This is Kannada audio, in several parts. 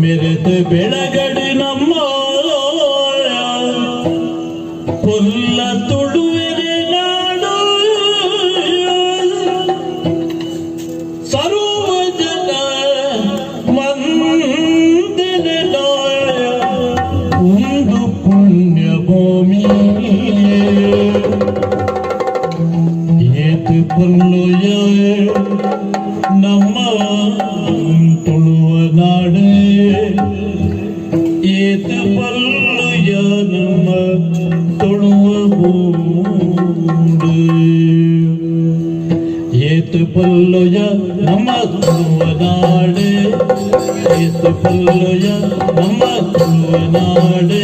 ಮೆರೆದ ಬೆಳಗಡೆ ನಮ್ಮ ಪೊಲ್ಲ ತುಳುವೆರೆ ನಾಡು ಸರೋವ ನಮ್ಮ ತುಳುವ ನಾಡೆ ಏತ ಪಲ್ಲುಯ ನಮ್ಮ ತುಳುವ ಭೂಮಿ ಏತ ಪಲ್ಲುಯ ನಮ್ಮ ತುಳುವ ನಾಡೆ ಏತ ಪಲ್ಲುಯ ನಮ್ಮ ತುಳುವ ನಾಡೆ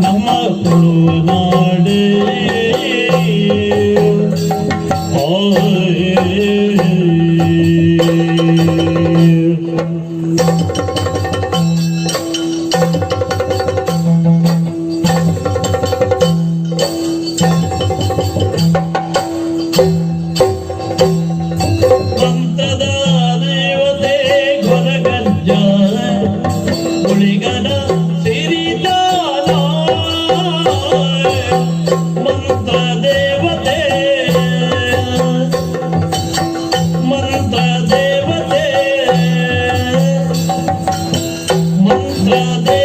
ನಮ್ಮ ತುಳುನಾಡೇ Love